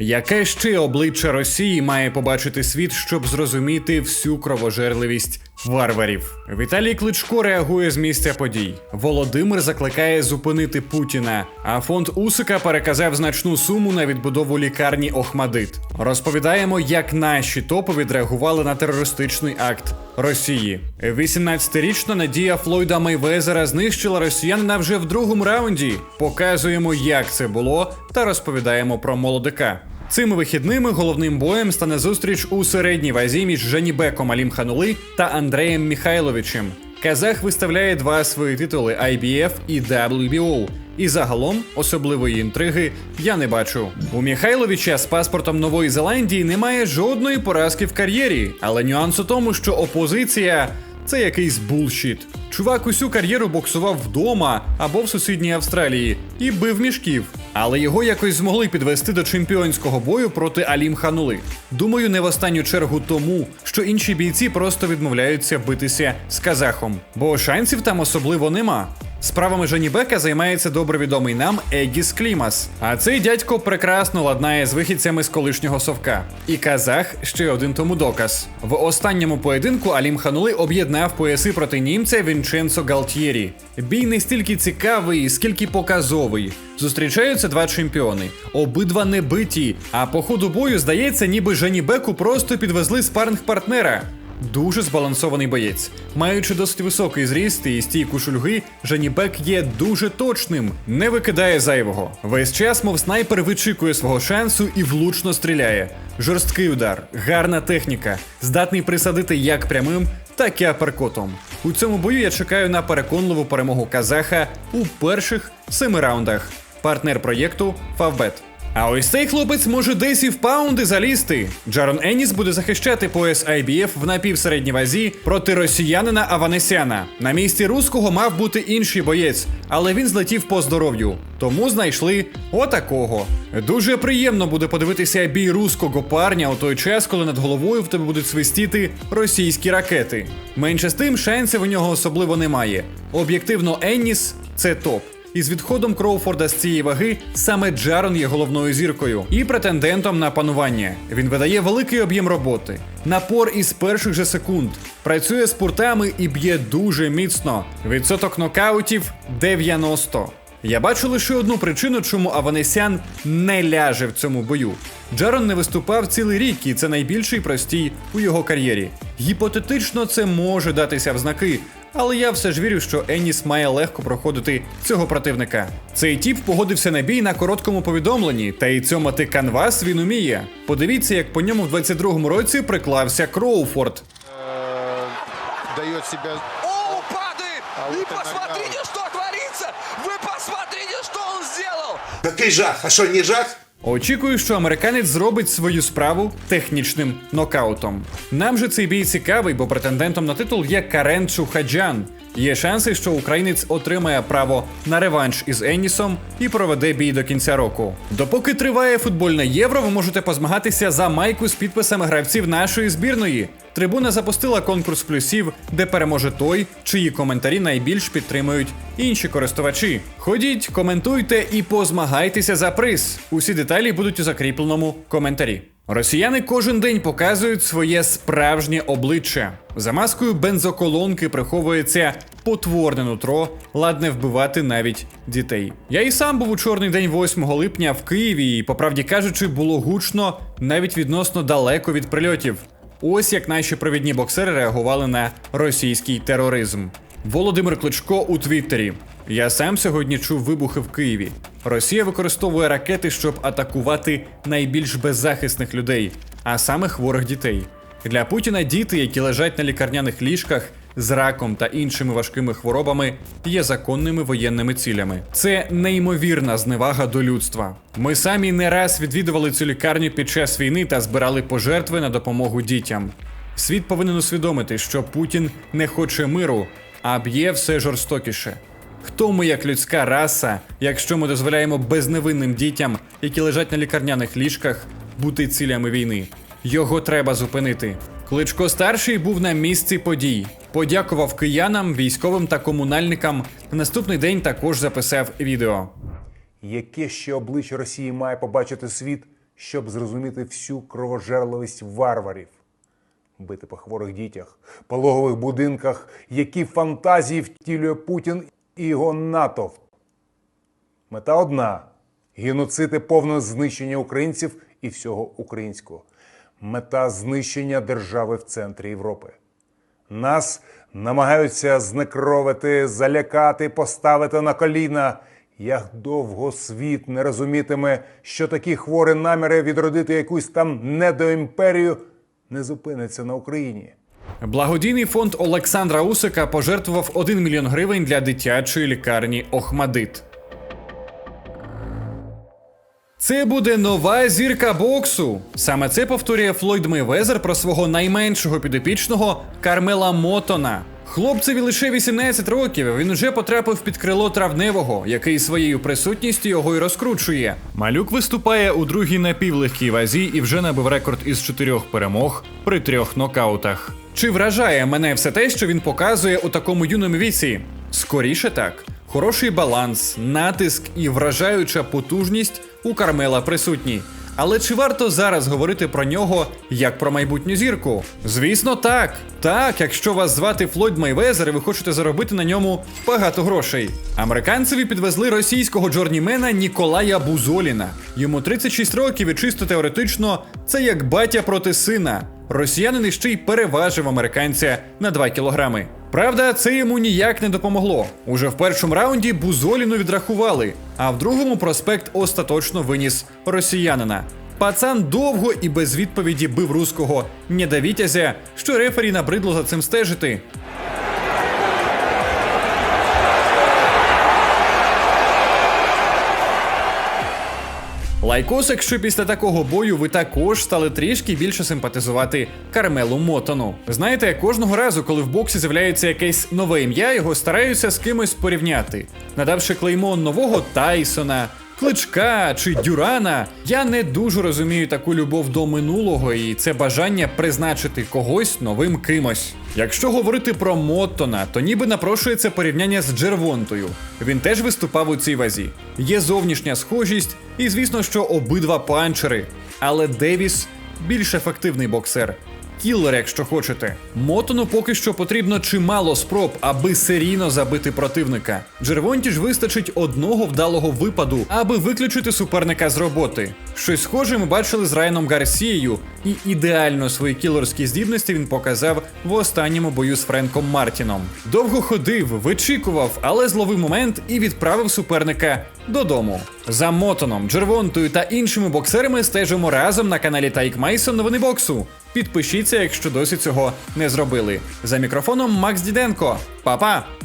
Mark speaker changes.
Speaker 1: Яке ще обличчя Росії має побачити світ, щоб зрозуміти всю кровожерливість варварів? Віталій Кличко реагує з місця подій. Володимир закликає зупинити Путіна. А фонд Усика переказав значну суму на відбудову лікарні Охмадит. Розповідаємо, як наші топи відреагували на терористичний акт Росії. 18-річна Надія Флойда Мейвезера знищила росіянина вже в другому раунді. Показуємо, як це було, та розповідаємо про молодика. Цими вихідними головним боєм стане зустріч у середній вазі між Жанібеком Алім Ханули та Андреєм Міхайловичем. Казах виставляє два свої титули IBF і WBO. І загалом особливої інтриги я не бачу. У Міхайловича з паспортом Нової Зеландії немає жодної поразки в кар'єрі, але нюанс у тому, що опозиція це якийсь булшіт. Чувак усю кар'єру боксував вдома або в сусідній Австралії і бив мішків. Але його якось змогли підвести до чемпіонського бою проти Алім Ханули. Думаю, не в останню чергу тому, що інші бійці просто відмовляються битися з казахом, бо шансів там особливо нема. Справами Жанібека займається добре відомий нам Егіс Клімас. А цей дядько прекрасно ладнає з вихідцями з колишнього совка. І казах ще один тому доказ. В останньому поєдинку Алім Ханули об'єднав пояси проти німця Вінченцо Галтьєрі. Бій не стільки цікавий, скільки показовий. Зустрічаються два чемпіони. Обидва не биті. А по ходу бою здається, ніби Жанібеку просто підвезли спаринг партнера. Дуже збалансований боєць. Маючи досить високий зріст і стійку шульги, Жанібек є дуже точним, не викидає зайвого. Весь час, мов снайпер, вичікує свого шансу і влучно стріляє. Жорсткий удар, гарна техніка, здатний присадити як прямим, так і аперкотом. У цьому бою я чекаю на переконливу перемогу казаха у перших семи раундах. Партнер проєкту Фавбет. А ось цей хлопець може десь і в паунди залізти. Джарон Еніс буде захищати пояс IBF в напівсередній вазі проти росіянина Аванесяна. На місці руського мав бути інший боєць, але він злетів по здоров'ю. Тому знайшли отакого. Дуже приємно буде подивитися бій руського парня у той час, коли над головою в тебе будуть свистіти російські ракети. Менше з тим шансів у нього особливо немає. Об'єктивно, Енніс це топ. І з відходом Кроуфорда з цієї ваги саме Джарон є головною зіркою і претендентом на панування. Він видає великий об'єм роботи, напор із перших же секунд, працює з пуртами і б'є дуже міцно. Відсоток нокаутів 90. Я бачу лише одну причину, чому Аванесян не ляже в цьому бою. Джарон не виступав цілий рік, і це найбільший простій у його кар'єрі. Гіпотетично це може датися в знаки, але я все ж вірю, що Еніс має легко проходити цього противника. Цей тіп погодився на бій на короткому повідомленні, та й цьомати канвас він уміє. Подивіться, як по ньому в 22-му році приклався Кроуфорд.
Speaker 2: дает себя
Speaker 3: О, падает!
Speaker 2: А
Speaker 3: И
Speaker 2: вот и
Speaker 3: посмотрите, что творится! Вы посмотрите, что он сделал!
Speaker 4: Какой жах? А что, не жах?
Speaker 1: Очікую, що американець зробить свою справу технічним нокаутом. Нам же цей бій цікавий, бо претендентом на титул є Карен Чухаджан. Є шанси, що українець отримає право на реванш із Енісом і проведе бій до кінця року. Допоки триває футбольне євро, ви можете позмагатися за майку з підписами гравців нашої збірної. Трибуна запустила конкурс плюсів, де переможе той, чиї коментарі найбільш підтримують інші користувачі. Ходіть, коментуйте і позмагайтеся за приз. Усі деталі будуть у закріпленому коментарі. Росіяни кожен день показують своє справжнє обличчя. За маскою бензоколонки приховується потворне нутро, ладне вбивати навіть дітей. Я і сам був у чорний день 8 липня в Києві, і, по правді кажучи, було гучно навіть відносно далеко від прильотів. Ось як наші провідні боксери реагували на російський тероризм. Володимир Кличко у Твіттері. Я сам сьогодні чув вибухи в Києві. Росія використовує ракети, щоб атакувати найбільш беззахисних людей, а саме хворих дітей. Для Путіна діти, які лежать на лікарняних ліжках з раком та іншими важкими хворобами, є законними воєнними цілями. Це неймовірна зневага до людства. Ми самі не раз відвідували цю лікарню під час війни та збирали пожертви на допомогу дітям. Світ повинен усвідомити, що Путін не хоче миру, а б'є все жорстокіше. Хто ми як людська раса, якщо ми дозволяємо безневинним дітям, які лежать на лікарняних ліжках, бути цілями війни? Його треба зупинити. Кличко старший був на місці подій. Подякував киянам, військовим та комунальникам. На наступний день також записав відео.
Speaker 5: Яке ще обличчя Росії має побачити світ, щоб зрозуміти всю кровожерливість варварів. Бити по хворих дітях, пологових будинках, які фантазії втілює Путін і його натовп. Мета одна геноцид повне знищення українців і всього українського. Мета знищення держави в центрі Європи. Нас намагаються знекровити, залякати, поставити на коліна. Як довго світ не розумітиме, що такі хворі наміри відродити якусь там недоімперію не зупиниться на Україні.
Speaker 1: Благодійний фонд Олександра Усика пожертвував 1 мільйон гривень для дитячої лікарні Охмадит. Це буде нова зірка боксу. Саме це повторює Флойд Мейвезер про свого найменшого підопічного Кармела Мотона. Хлопцеві лише 18 років. Він уже потрапив під крило травневого, який своєю присутністю його й розкручує. Малюк виступає у другій напівлегкій вазі і вже набив рекорд із чотирьох перемог при трьох нокаутах. Чи вражає мене все те, що він показує у такому юному віці? Скоріше так. Хороший баланс, натиск і вражаюча потужність у Кармела присутні. Але чи варто зараз говорити про нього як про майбутню зірку? Звісно, так. Так, якщо вас звати Флойд Майвезер і ви хочете заробити на ньому багато грошей. Американцеві підвезли російського джорнімена Ніколая Бузоліна. Йому 36 років і чисто теоретично це як батя проти сина. Росіянин іще й переважив американця на 2 кілограми. Правда, це йому ніяк не допомогло. Уже в першому раунді Бузоліну відрахували, а в другому проспект остаточно виніс росіянина. Пацан довго і без відповіді бив руського недовітязя, що рефері набридло за цим стежити. Лайкос, якщо після такого бою ви також стали трішки більше симпатизувати Кармелу Мотону. Знаєте, кожного разу, коли в боксі з'являється якесь нове ім'я, його стараються з кимось порівняти, надавши клеймо нового Тайсона. Кличка чи Дюрана, я не дуже розумію таку любов до минулого і це бажання призначити когось новим кимось. Якщо говорити про Моттона, то ніби напрошується порівняння з Джервонтою. Він теж виступав у цій вазі. Є зовнішня схожість, і звісно, що обидва панчери. Але Девіс більш ефективний боксер. Кілер, якщо хочете. Мотону поки що потрібно чимало спроб, аби серійно забити противника. Джервонті ж вистачить одного вдалого випаду, аби виключити суперника з роботи. Щось схоже ми бачили з Райаном Гарсією, і ідеально свої кілерські здібності він показав в останньому бою з Френком Мартіном. Довго ходив, вичікував, але зловив момент і відправив суперника додому. За Мотоном, Джервонтою та іншими боксерами стежимо разом на каналі Тайк Майсон Новини боксу. Підпишіться, якщо досі цього не зробили. За мікрофоном Макс Діденко. Па-па!